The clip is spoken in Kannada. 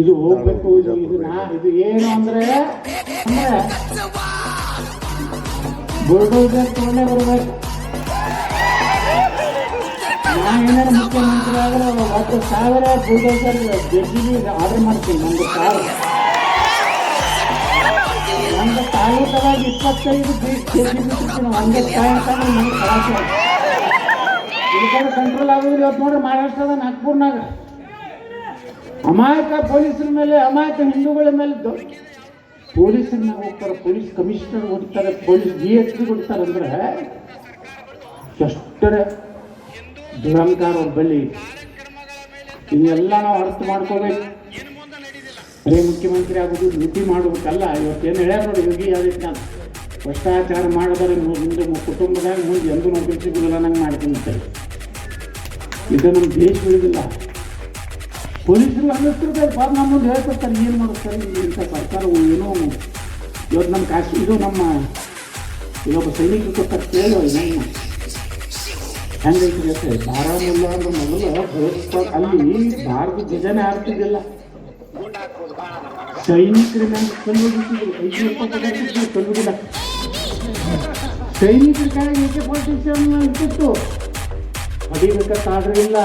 ಇದು ಹೋಗ್ಬೇಕು ಇದು ಏನು ಅಂದ್ರೆ ಬುಲ್ಡೋಸರ್ ತಗೊಂಡೇ ಬರ್ಬೇಕು. ನಾನೇನಾದ್ರು ಮುಖ್ಯಮಂತ್ರಿ ಆದ್ರೆ ಹತ್ತು ಸಾವಿರ ಬುಲ್ಡೋಸರ್ ಜಡ್ಜಿಗೆ ಆರ್ಡರ್ ಮಾಡ್ತೀನಿ ನಮ್ದು ಕಾರ್ ನಮ್ದು ತಾಯಿ ತಾಲೂಕದಾಗ ಇಪ್ಪತ್ತೈದು ಬೀಟ್ ಜಡ್ಜಿ ಬಿಟ್ಟು ಒಂದು ಪಾಯಿಂಟ್ ನನಗೆ ನಮ್ಗೆ ಈ ಕಡೆ ಕಂಟ್ರೋಲ್ ಆಗೋದಿಲ್ಲ ಇವತ್ತು ನೋಡ್ರಿ ಮಹಾರಾಷ್ಟ್ರದ ನಾಗ್ಪುರ್ನಾಗ. ಅಮಾಯಕ ಪೊಲೀಸರ ಮೇಲೆ, ಅಮಾಯಕ ಹಿಂದೂಗಳ ಮೇಲೆ ಪೊಲೀಸರ ಪೊಲೀಸರನ್ನ ಹೋಗ್ತಾರೆ, ಪೊಲೀಸ್ ಕಮಿಷನರ್ ಹೊಡಿತಾರೆ ಪೊಲೀಸ್ ಡಿ ಎಸ್ ಪಿ ಹೊಡಿತಾರೆ ಅಂದ್ರೆ ಎಷ್ಟರ ದುರಂಕಾರ ಬಳಿ ಇದನ್ನೆಲ್ಲ ನಾವು ಅರ್ಥ ಮಾಡ್ಕೋಬೇಕು. ಅದೇ ಮುಖ್ಯಮಂತ್ರಿ ಆಗೋದು ನೀತಿ ಮಾಡ್ಬೇಕಲ್ಲ, ಇವತ್ತೇನು ಹೇಳ್ಯಾರ ನೋಡಿ ಯೋಗಿ ಆದಿತ್ಯನಾಥ್. ಭ್ರಷ್ಟಾಚಾರ ಮಾಡಿದರೆ ಮುಂದೆ ಕುಟುಂಬದಾಗ ಮುಂದೆ ಎಂದೂ ನೌಕರಿ ಸಿಗುದಿಲ್ಲ, ನಂಗೆ ಮಾಡ್ತೀನಿ. ಇದು ನಮ್ಮ ದೇಶ ಉಳಿದಿಲ್ಲ ಪೊಲೀಸರು ಅನ್ನಿಸ್ತಿರ್ತಾರೆ ಪಾಪ ನಮ್ಮ ಮುಂದೆ ಹೇಳ್ಕೊಡ್ತಾರೆ. ಏನು ಮಾಡ್ತಾರೆ ಇಂಥ ಸರ್ಕಾರವು ಏನೋ ಇವತ್ತು ನಮ್ಮ ಕಾಶಿ ಇದು ನಮ್ಮ ಇಲ್ಲೊಬ್ಬ ಸೈನಿಕ ಕೊಟ್ಟ ಕೇಳೋ ಇದನ್ನು ಹೆಂಗೈತಿ ಅಂತ ಬಾರಾಮುಲ್ಲ ಅಂದ್ರೆ ಮೊದಲು ಭಯೋತ್ಪಾದ ಅಲ್ಲಿ ಭಾರತ ಧ್ವಜನೇ ಆಡ್ತಿದ್ದಿಲ್ಲ ಸೈನಿಕರ ಸೈನಿಕರ ಕೆಳಗೆ ಏಕೆ ಪಾಲಿಟಿಷಿಯನ್ ಇರ್ತಿತ್ತು ಹೊಡಿಬೇಕಂತ ಆದ್ರೆ ಇಲ್ಲ.